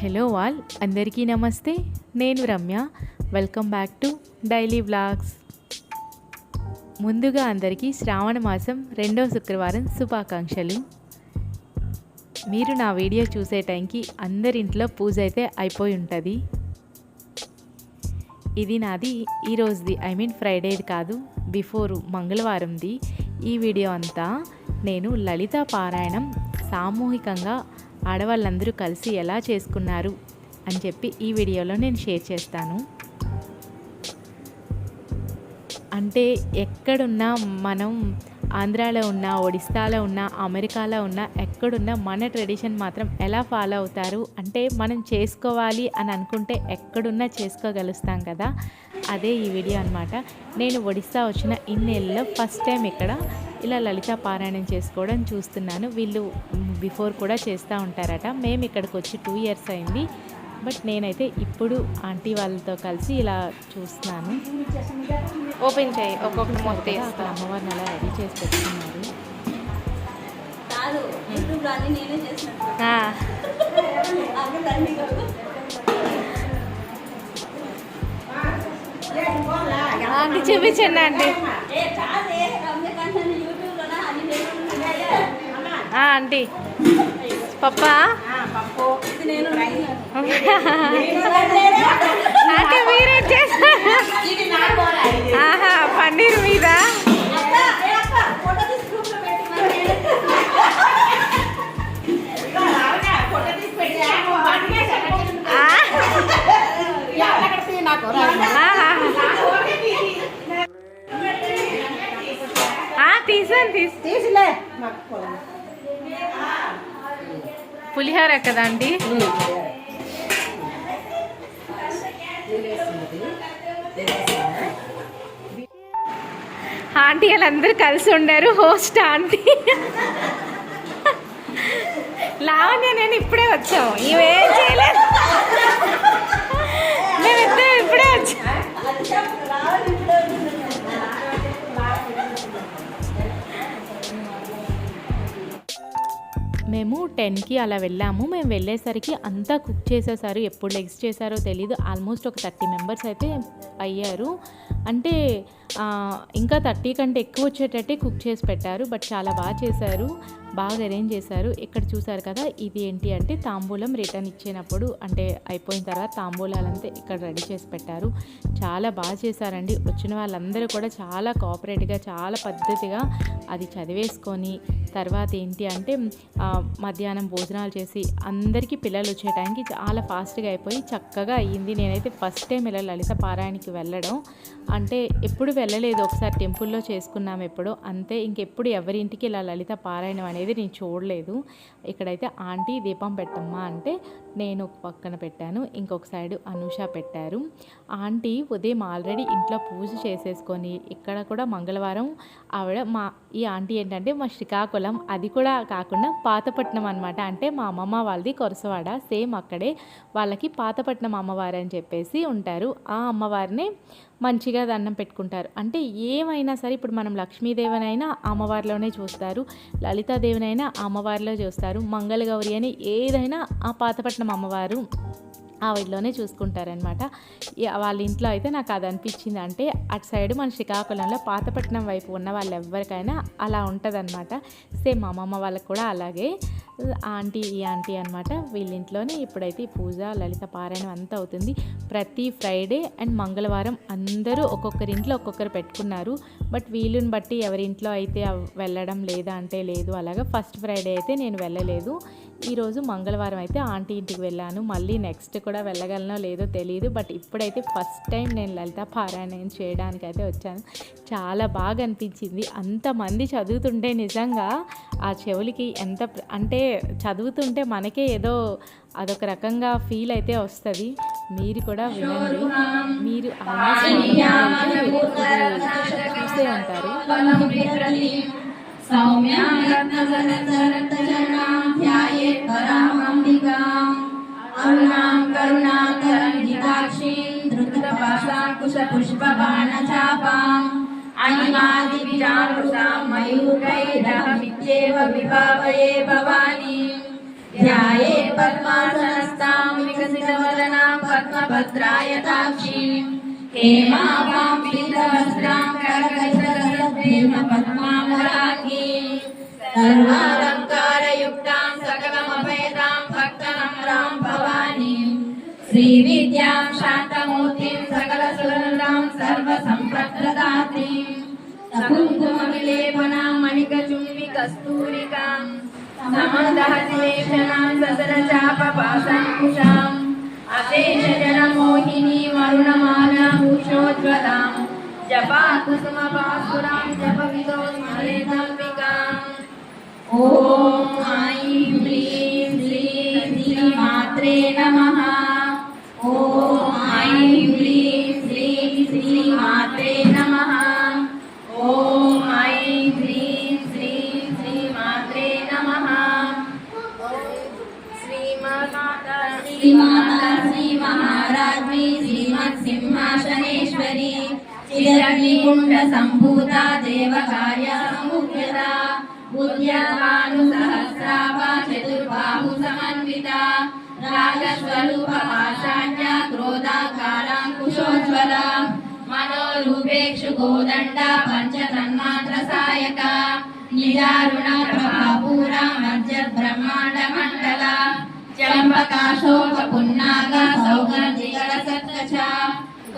Hello wall అందరికీ నమస్తే. నేను Ramya. Welcome back to daily vlogs ముందుగా అందరికీ శ్రావణ మాసం రెండవ శుక్రవారం శుభాకాంక్షలు. మీరు నా వీడియో చూసే టైంకి అందరింట్లో పూజ అయితే అయిపోయి ఉంటుంది. ఇది నాది ఈరోజుది ఐ మీన్ ఫ్రైడేది కాదు బిఫోర్ మంగళవారంది. ఈ వీడియో అంతా నేను లలిత పారాయణం సామూహికంగా ఆడవాళ్ళందరూ కలిసి ఎలా చేసుకున్నారు అని చెప్పి ఈ వీడియోలో నేను షేర్ చేస్తాను. అంటే ఎక్కడున్నా మనం ఆంధ్రాలో ఉన్న ఒడిస్సాలో ఉన్న అమెరికాలో ఉన్న ఎక్కడున్నా మన ట్రెడిషన్ మాత్రం ఎలా ఫాలో అవుతారు? అంటే మనం చేసుకోవాలి అని అనుకుంటే ఎక్కడున్నా చేసుకోగలుస్తాం కదా. అదే ఈ వీడియో అనమాట నేను ఒడిస్సా వచ్చిన ఇన్నేళ్ళలో ఫస్ట్ టైం ఇక్కడ ఇలా లలిత పారాయణం చేసుకోవడం చూస్తున్నాను. వీళ్ళు బిఫోర్ కూడా చేస్తూ ఉంటారట. మేము ఇక్కడికి వచ్చి టూ ఇయర్స్ అయింది. బట్ నేనైతే ఇప్పుడు ఆంటీ వాళ్ళతో కలిసి ఇలా చూస్తున్నాను. ఓపెన్ చేయి. ఒక్కొక్కటి మొత్తం అక్కడ అమ్మవారిని అలా రెడీ చేసి పెట్టుకున్నారు. ఆంటీ చూపించండి ఆంటీ. ఆంటీ. పప్పా? ఆంటీ మీరేం చేస్తారు. ఆహా పన్నీర్ మీద? పులిహోర కదా ఆంటీ ఆంటీ వాళ్ళందరూ కలిసి ఉండారు హోస్ట్ ఆంటీ. లావణ్య నేను ఇప్పుడే వచ్చాము. ఇవేం చేయలేదు. మేము టెన్కి అలా వెళ్ళాము. మేము వెళ్ళేసరికి అంతా కుక్ చేసేసారు. ఎప్పుడు లెగ్స్ చేశారో తెలియదు ఆల్మోస్ట్ ఒక థర్టీ మెంబర్స్ అయితే అయ్యారు. అంటే ఇంకా థర్టీ కంటే ఎక్కువ వచ్చేటట్టే కుక్ చేసి పెట్టారు. బట్ చాలా బాగా చేశారు. బాగా అరేంజ్ చేశారు. ఇక్కడ చూసారు కదా ఇది ఏంటి అంటే తాంబూలం రిటర్న్ ఇచ్చినప్పుడు అంటే అయిపోయిన తర్వాత తాంబూలాలంతా ఇక్కడ రెడీ చేసి పెట్టారు. చాలా బాగా చేశారండి. వచ్చిన వాళ్ళందరూ కూడా చాలా కోఆపరేటివ్గా చాలా పద్ధతిగా అది చదివేసుకొని తర్వాత ఏంటి అంటే మధ్యాహ్నం భోజనాలు చేసి అందరికీ పిల్లలు వచ్చే టైంకి చాలా ఫాస్ట్గా అయిపోయి చక్కగా అయ్యింది. నేనైతే ఫస్ట్ టైం ఇలా లలిత పారాయణకి వెళ్ళడం. అంటే ఎప్పుడు వెళ్ళలేదు. ఒకసారి టెంపుల్లో చేసుకున్నాం ఎప్పుడో. అంతే ఇంకెప్పుడు ఎవరింటికి ఇలా లలిత పారాయణం అనేది నేను చూడలేదు. ఇక్కడైతే ఆంటీ దీపం పెట్టమ్మా అంటే నేను ఒక పక్కన పెట్టాను ఇంకొక సైడ్ అనూష పెట్టారు. ఆంటీ ఉదయం ఆల్రెడీ ఇంట్లో పూజ చేసేసుకొని ఇక్కడ కూడా మంగళవారం ఆవిడ మా ఈ ఆంటీ ఏంటంటే మా శ్రీకాకుళం అది కూడా కాకుండా పాతపట్నం అనమాట అంటే మా అమ్మమ్మ వాళ్ళది కొరసవాడ సేమ్ అక్కడే. వాళ్ళకి పాతపట్నం అమ్మవారు అని చెప్పేసి ఉంటారు. ఆ అమ్మవారిని మంచిగా దండం పెట్టుకుంటారు. అంటే ఏమైనా సరే ఇప్పుడు మనం లక్ష్మీదేవినైనా అమ్మవారిలోనే చూస్తారు. లలితాదేవినైనా అమ్మవారిలో చూస్తారు. మంగళగౌరి అని ఏదైనా ఆ పాతపట్నం అమ్మవారు ఆవిడలోనే చూసుకుంటారనమాట వాళ్ళ ఇంట్లో అయితే నాకు అది అనిపించింది అంటే అటు సైడ్ మన శ్రీకాకుళంలో పాతపట్నం వైపు ఉన్న వాళ్ళు ఎవరికైనా అలా ఉంటుందన్నమాట. సేమ్ అమ్మమ్మ వాళ్ళకి కూడా అలాగే. ఆంటీ ఈ ఆంటీ అనమాట వీళ్ళింట్లోనే ఇప్పుడైతే పూజ లలిత పారాయణం అంతా అవుతుంది. ప్రతి ఫ్రైడే అండ్ మంగళవారం అందరూ ఒక్కొక్కరి ఇంట్లో ఒక్కొక్కరు పెట్టుకున్నారు. బట్ వీలుని బట్టి ఎవరింట్లో అయితే వెళ్ళడం లేదా అంటే లేదు అలాగా ఫస్ట్ ఫ్రైడే అయితే నేను వెళ్ళలేదు. ఈరోజు మంగళవారం అయితే ఆంటీ ఇంటికి వెళ్ళాను. మళ్ళీ నెక్స్ట్ కూడా వెళ్ళగలనో లేదో తెలియదు బట్ ఇప్పుడైతే ఫస్ట్ టైం నేను లలిత పారాయణం చేయడానికి అయితే వచ్చాను. చాలా బాగా అనిపించింది. అంతమంది చదువుతుంటే నిజంగా ఆ చెవులకి ఎంత అంటే చదువుతుంటే మనకే ఏదో అదొక రకంగా ఫీల్ అయితే వస్తుంది. మీరు కూడా వినండి. మీరు सौम्यायत्नगनन्तरन्तचरणाध्याये परामम्बिकाम्। अरुणाम् करुणातरङ्गिताक्षीम् धृतपाशाकुशपुष्पबाणचापाम् अनिमादिविरामृताम् मयूरैरहमित्येव विभावये भवानीम् ध्याये पद्मासनस्ताम् विकसितवदनाम् पद्मभद्रायताक्षीम् हेमावाम् ప్రేమ పద్మామురాకి సర్వాలంకారయుక్తాం సకలమభయదాం భక్తనమ్రాం భవానీం. శ్రీ విద్యాం శాంతమూర్తిం సకల సురందాం సర్వ సంప్రదాత్రీం సకుంకుమ విలేపనాం మణికచుంబి కస్తూరికాం పాశాంకుశాం అశేష వరుణ जपा कुसुमपासुरां जपविदो स्मरेदम्बिकाम् ॐ ऐं ह्रीं श्रीं श्रीमात्रे नमः ॐ ऐं ह्रीं श्रीं श्रीमात्रे नमः ॐ ऐं ह्रीं श्रीं श्रीमात्रे नमः श्रीमाता श्रीमाता శ్రీకుండ సంభూత దేవకార్య సంముఖ్యత బుద్ధ్యమాను సహస్రాభ చతుర్బాహు సమన్విత రాజస్వరూప పాషాణ్య క్రోధాకారాంకుశోజ్వల మనోరూపేక్షు గోదండ పంచ తన్మాత్ర సాయక నిజారుణ ప్రభాపూర మధ్య బ్రహ్మాండ మండల చంపకాశోక పున్నాగ సౌగంధికర సత్కచ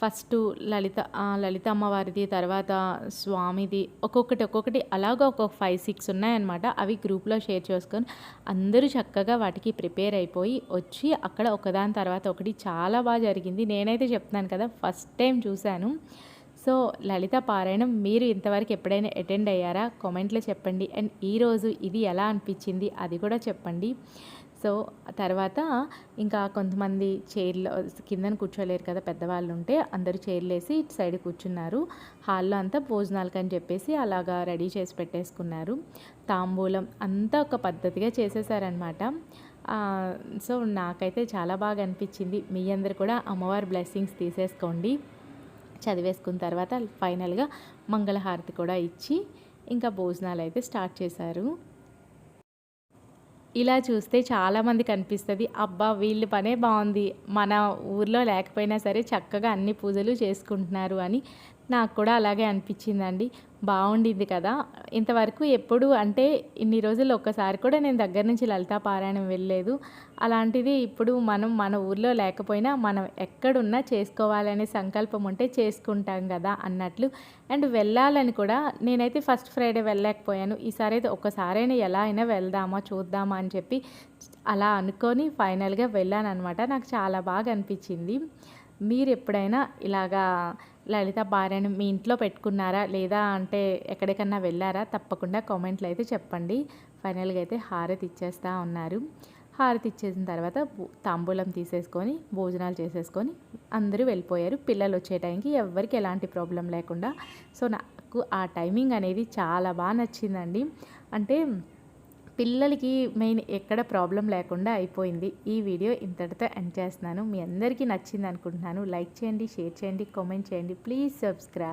ఫస్ట్ లలిత లలిత అమ్మవారిది తర్వాత స్వామిది ఒక్కొక్కటి ఒక్కొక్కటి అలాగ ఒక్కొక్క ఫైవ్ సిక్స్ ఉన్నాయన్నమాట. అవి గ్రూప్లో షేర్ చేసుకొని అందరూ చక్కగా వాటికి ప్రిపేర్ అయిపోయి వచ్చి అక్కడ ఒకదాని తర్వాత ఒకటి చాలా బాగా జరిగింది. నేనైతే చెప్తున్నాను కదా ఫస్ట్ టైం చూశాను. సో లలిత పారాయణం మీరు ఇంతవరకు ఎప్పుడైనా అటెండ్ అయ్యారా? కామెంట్లో చెప్పండి. అండ్ ఈరోజు ఇది ఎలా అనిపించింది అది కూడా చెప్పండి. సో తర్వాత ఇంకా కొంతమంది చైర్లో కిందన కూర్చోలేరు కదా పెద్దవాళ్ళు ఉంటే అందరూ చైర్లు వేసి ఇటు సైడ్ కూర్చున్నారు. హాల్లో అంతా భోజనాలకు అని చెప్పేసి అలాగా రెడీ చేసి పెట్టేసుకున్నారు. తాంబూలం అంతా ఒక పద్ధతిగా చేసేసారనమాట సో నాకైతే చాలా బాగా అనిపించింది. మీ అందరు కూడా అమ్మవారి బ్లెస్సింగ్స్ తీసేసుకోండి. చదివేసుకున్న తర్వాత ఫైనల్గా మంగళహారతి కూడా ఇచ్చి ఇంకా భోజనాలు అయితే స్టార్ట్ చేశారు. ఇలా చూస్తే చాలామంది కనిపిస్తుంది అబ్బా వీళ్ళ పనే బాగుంది మన ఊర్లో లేకపోయినా సరే చక్కగా అన్ని పూజలు చేసుకుంటున్నారు అని నాకు కూడా అలాగే అనిపించిందండి. బాగుండింది కదా. ఇంతవరకు ఎప్పుడు అంటే ఇన్ని రోజులు ఒక్కసారి కూడా నేను దగ్గర నుంచి లలితా పారాయణం వెళ్ళలేదు. అలాంటిది ఇప్పుడు మనం మన ఊర్లో లేకపోయినా మనం ఎక్కడున్నా చేసుకోవాలనే సంకల్పం ఉంటే చేసుకుంటాం కదా అన్నట్లు. అండ్ వెళ్ళాలని కూడా నేనైతే ఫస్ట్ ఫ్రైడే వెళ్ళలేకపోయాను. ఈసారి అయితే ఒక్కసారైనా ఎలా అయినా వెళ్దామా చూద్దామా అని చెప్పి అలా అనుకొని ఫైనల్గా వెళ్ళాను అనమాట నాకు చాలా బాగా అనిపించింది. మీరు ఎప్పుడైనా ఇలాగా లలిత భార్యను మీ ఇంట్లో పెట్టుకున్నారా లేదా అంటే ఎక్కడికన్నా వెళ్ళారా? తప్పకుండా కామెంట్లు అయితే చెప్పండి. ఫైనల్గా అయితే హారతి ఇచ్చేస్తూ ఉన్నారు. హారతి ఇచ్చేసిన తర్వాత తాంబూలం తీసేసుకొని భోజనాలు చేసేసుకొని అందరూ వెళ్ళిపోయారు. పిల్లలు వచ్చే టైంకి ఎవరికి ఎలాంటి ప్రాబ్లం లేకుండా. సో నాకు ఆ టైమింగ్ అనేది చాలా బాగా నచ్చిందండి. అంటే పిల్లలకి మెయిన్ ఎక్కడ ప్రాబ్లం లేకుండా అయిపోయింది. ఈ వీడియో ఇంతటితో ఎండ్ చేస్తున్నాను. మీ అందరికీ నచ్చింది అనుకుంటున్నాను లైక్ చేయండి షేర్ చేయండి కామెంట్ చేయండి. Please subscribe.